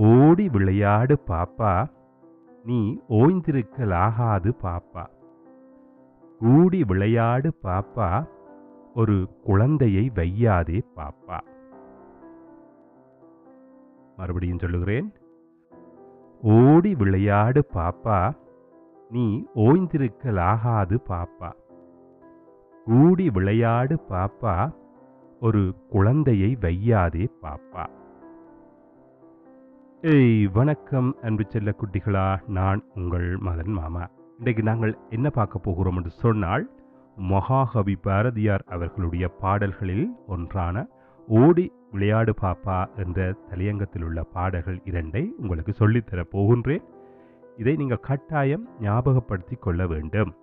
ஓடி விளையாடு பாப்பா. நீ ஓய்ந்திருக்கலாகாது பாப்பா. கூடி விளையாடு பாப்பா. ஒரு குழந்தையை வையாதே பாப்பா. மறுபடியும் சொல்லுகிறேன். ஓடி விளையாடு பாப்பா. நீ ஓய்ந்திருக்கலாகாது பாப்பா. கூடி விளையாடு பாப்பா. ஒரு குழந்தையை வையாதே பாப்பா. ஏய் வணக்கம் அன்பு செல்ல குட்டிகளா. நான் உங்கள் மகன் மாமா. இன்றைக்கு நாங்கள் என்ன பார்க்க போகிறோம் என்று சொன்னால் மகாகவி பாரதியார் அவர்களுடைய பாடல்களில் ஒன்றான ஓடி விளையாடு பாப்பா என்ற தலையங்கத்தில் உள்ள பாடல்கள் இரண்டை உங்களுக்கு சொல்லித்தரப் போகின்றேன். இதை நீங்கள் கட்டாயம் ஞாபகப்படுத்தி கொள்ள வேண்டும்.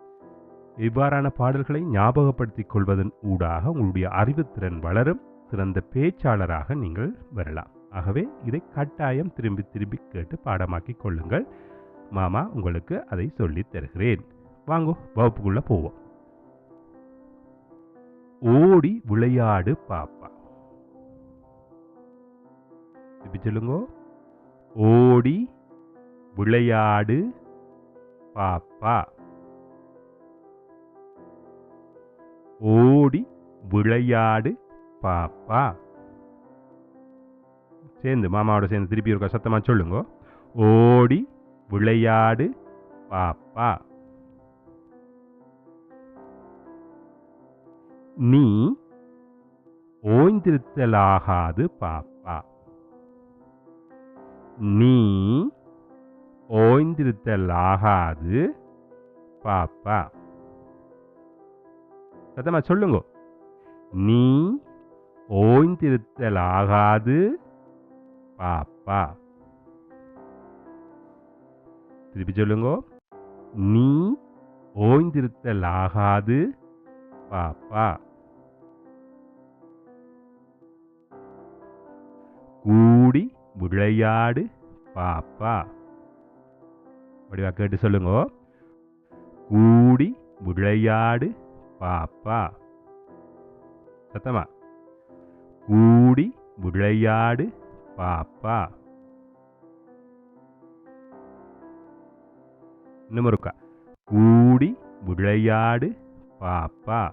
இவ்வாறான பாடல்களை ஞாபகப்படுத்தி கொள்வதன் ஊடாக உங்களுடைய அறிவுத்திறன் வளரும். சிறந்த பேச்சாளராக நீங்கள் வரலாம். ஆகவே இதை கட்டாயம் திரும்பி திரும்பி கேட்டு பாடமாக்கிக் கொள்ளுங்கள். மாமா உங்களுக்கு அதை சொல்லி தருகிறேன். வாங்கோ வகுப்புக்குள்ள போவோம். ஓடி விளையாடு பாப்பா. திருப்பி சொல்லுங்க. ஓடி விளையாடு பாப்பா. ஓடி விளையாடு பாப்பா. சேர்ந்து மாமாவோட சேர்ந்து திருப்பி இருக்க சத்தமா சொல்லுங்க. ஓடி விளையாடு பாப்பா. நீ ஓய்ந்திருத்தலாகாது பாப்பா. நீ ஓய்ந்திருத்தலாகாது பாப்பா. சத்தமா சொல்லுங்க. நீ ஓய்ந்திருத்தலாகாது பாப்பா திருப்பி சொல்லுங்க. நீ ஓய்ந்திருத்தலாகாது. பாப்பா கூடி விளையாடு. பாப்பா வடிவா கேட்டு சொல்லுங்க. கூடி விளையாடு. பாப்பா சத்தமா? கூடி விளையாடு. பாப்பா. இன்னும் இருக்கா கூடி விளையாடு பாப்பா.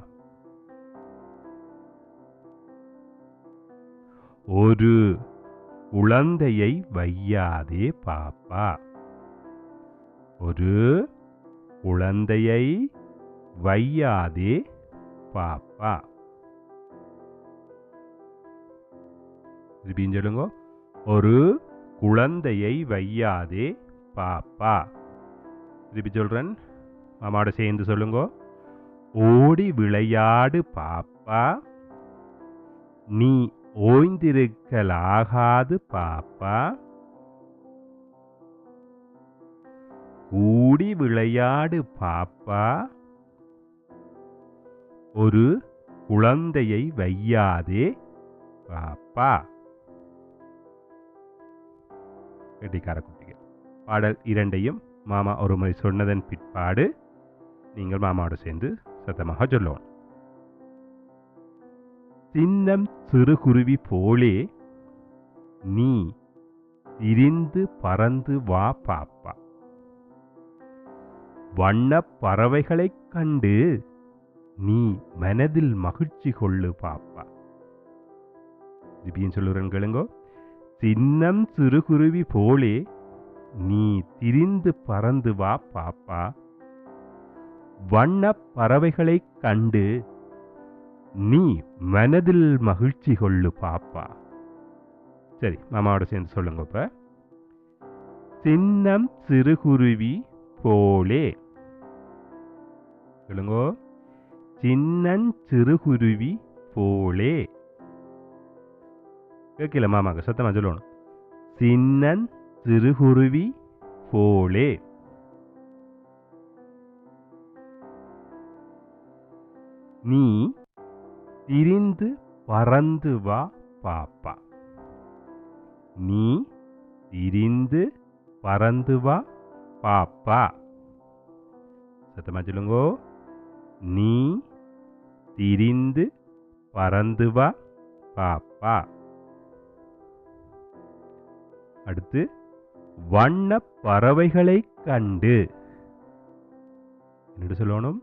ஒரு குழந்தையை வையாதே பாப்பா. ஒரு குழந்தையை வையாதே பாப்பா. திருப்பியும் சொல்லுங்க. ஒரு குழந்தையை வையாதே பாப்பா. திருப்பி சொல்றேன். மாமாவோட சேர்ந்து சொல்லுங்க. ஓடி விளையாடு பாப்பா. நீ ஓய்ந்திருக்கலாகாது பாப்பா. கூடி விளையாடு பாப்பா. ஒரு குழந்தையை வையாதே பாப்பா. கெட்டிக்கார குட்டிகள் பாடல் இரண்டையும் மாமா ஒரு முறை சொன்னதன் பிற்பாடு நீங்கள் மாமாவோடு சேர்ந்து சத்தமாக சொல்லணும் சின்னம் சிறுகுருவி போலே நீ திரிந்து பறந்து வா பாப்பா. வண்ண பறவைகளைக் கண்டு நீ மனதில் மகிழ்ச்சி கொள்ளு பாப்பா. திருப்பியும் சொல்லுறேன் கேளுங்கோ. சின்னம் சிறுகுருவி போலே நீ திரிந்து பறந்து வா பாப்பா. வண்ணப் பறவைகளைக் கண்டு நீ மனதில் மகிழ்ச்சி கொள்ளு பாப்பா. சரி மாமாவோட சேர்ந்து சொல்லுங்க இப்ப. சின்னம் சிறுகுருவி போலே. சொல்லுங்கோ. சின்னன் சிறுகுருவி போலே. கேட்கல மாமாங்க சத்தமாக சொல்லணும் சின்னன் சிறுகுருவி போலே நீ திரிந்து பறந்து வா பாப்பா நீ திரிந்து பறந்து வா பாப்பா சத்தமா சொல்லுங்கோ நீ திரிந்து பறந்து வா பாப்பா அடுத்து வண்ண பறவைகளை கண்டு. என்ன சொல்லணும்.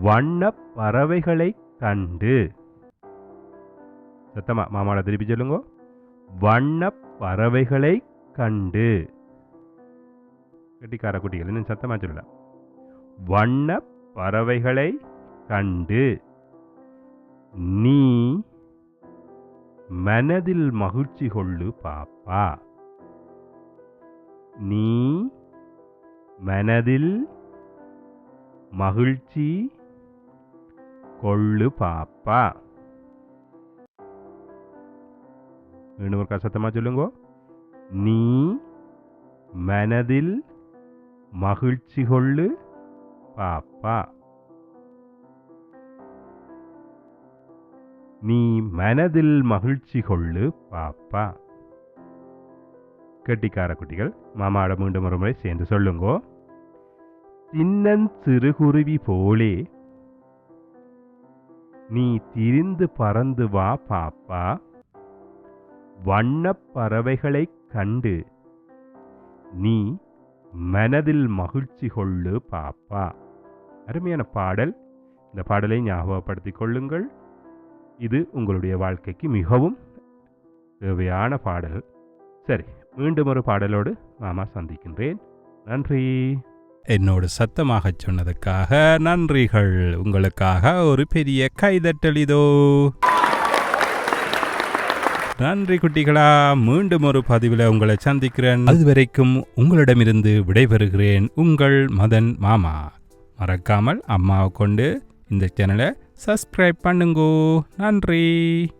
வண்ண பறவைகளை கண்டு. சத்தமா மாமாட திருப்பி சொல்லுங்க. வண்ண பறவைகளை கண்டு. கட்டிக்கார குட்டிகள் இன்னும் சத்தமா சொல்லலாம் வண்ண பறவைகளை கண்டு. நீ மனதில் மகிழ்ச்சி கொள்ளு பாப்பா. நீ மனதில் மகிழ்ச்சி கொள்ளு பாப்பா. மீண்டும் ஒரு சத்தமா சொல்லுங்க. நீ மனதில் மகிழ்ச்சி கொள்ளு பாப்பா. நீ மனதில் மகிழ்ச்சி கொள்ளு பாப்பா. கெட்டிக்கார குட்டிகள் மாமாட மீண்டும் ஒரு முறை சேர்ந்து சொல்லுங்கோ. சின்னன் சிறுகுருவி போலே நீ திரிந்து பறந்து வா பாப்பா. வண்ணப் பறவைகளைக் கண்டு நீ மனதில் மகிழ்ச்சி கொள்ளு பாப்பா. அருமையான பாடல். இந்த பாடலை ஞாபகப்படுத்திக் கொள்ளுங்கள். இது உங்களுடைய வாழ்க்கைக்கு மிகவும் தேவையான பாடல். சரி மீண்டும் ஒரு பாடலோடு மாமா சந்திக்கின்றேன். நன்றி. என்னோடு சத்தமாக சொன்னதுக்காக நன்றிகள். உங்களுக்காக ஒரு பெரிய கைதட்டல் இதோ. நன்றி குட்டிகளா மீண்டும் ஒரு பதிவில் உங்களை சந்திக்கிறேன். அதுவரைக்கும் உங்களிடமிருந்து விடைபெறுகிறேன் உங்கள் மதன் மாமா. மறக்காமல் அம்மாவை கொண்டு இந்த சேனலை சப்ஸ்கிரைப் பண்ணுங்கோ. நன்றி.